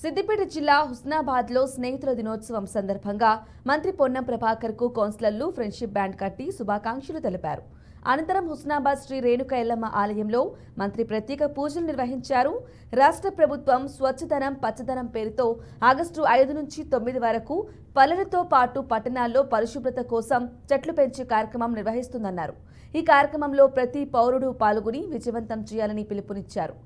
సిద్దిపేట జిల్లా హుస్నాబాద్లో స్నేహితుల దినోత్సవం సందర్భంగా మంత్రి పొన్నం ప్రభాకర్కు కౌన్సిలర్లు ఫ్రెండ్షిప్ బ్యాండ్ కట్టి శుభాకాంక్షలు తెలిపారు. అనంతరం హుస్నాబాద్ శ్రీ రేణుక ఎల్లమ్మ ఆలయంలో మంత్రి ప్రత్యేక పూజలు నిర్వహించారు. రాష్ట్ర ప్రభుత్వం స్వచ్ఛధనం పచ్చదనం పేరుతో ఆగస్టు ఐదు నుంచి తొమ్మిది వరకు పల్లెలతో పాటు పట్టణాల్లో పరిశుభ్రత కోసం చెట్లు పెంచే కార్యక్రమం నిర్వహిస్తుందన్నారు. ఈ కార్యక్రమంలో ప్రతి పౌరుడు పాల్గొని విజయవంతం చేయాలని పిలుపునిచ్చారు.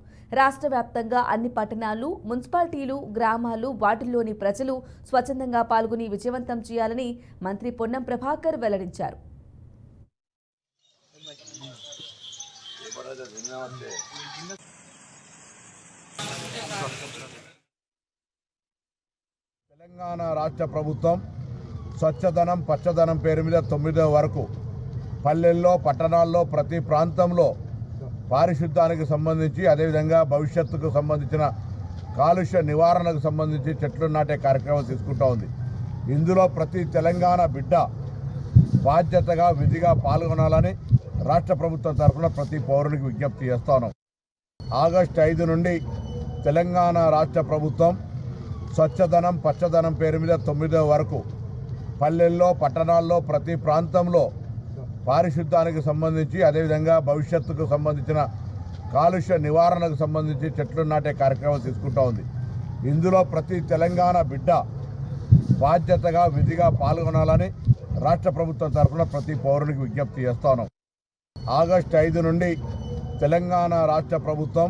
రాష్ట్ర వ్యాప్తంగా అన్ని పట్టణాలు మున్సిపాలిటీలు గ్రామాలు వాటిల్లోని ప్రజలు స్వచ్ఛందంగా పాల్గొని విజయవంతం చేయాలని మంత్రి పొన్నం ప్రభాకర్ వెల్లడించారు. తెలంగాణ రాష్ట్ర ప్రభుత్వం స్వచ్ఛదనం పచ్చదనం పేరు మీద తొమ్మిదో వరకు పల్లెల్లో పట్టణాల్లో ప్రతి ప్రాంతంలో పారిశుద్ధ్యానికి సంబంధించి అదేవిధంగా భవిష్యత్తుకు సంబంధించిన కాలుష్య నివారణకు సంబంధించి చెట్లు నాటే కార్యక్రమం తీసుకుంటా ఉంది. ఇందులో ప్రతి తెలంగాణ బిడ్డ బాధ్యతగా విధిగా పాల్గొనాలని రాష్ట్ర ప్రభుత్వం తరఫున ప్రతి పౌరునికి విజ్ఞప్తి చేస్తాను. ఆగస్టు ఐదు నుండి తెలంగాణ రాష్ట్ర ప్రభుత్వం స్వచ్ఛదనం పచ్చదనం పేరు మీద తొమ్మిదో వరకు పల్లెల్లో పట్టణాల్లో ప్రతి ప్రాంతంలో పారిశుద్ధ్యానికి సంబంధించి అదేవిధంగా భవిష్యత్తుకు సంబంధించిన కాలుష్య నివారణకు సంబంధించి చెట్లు నాటే కార్యక్రమం తీసుకుంటా ఉంది. ఇందులో ప్రతి తెలంగాణ బిడ్డ బాధ్యతగా విధిగా పాల్గొనాలని రాష్ట్ర ప్రభుత్వం తరఫున ప్రతి పౌరునికి విజ్ఞప్తి చేస్తాను. ఆగస్టు ఐదు నుండి తెలంగాణ రాష్ట్ర ప్రభుత్వం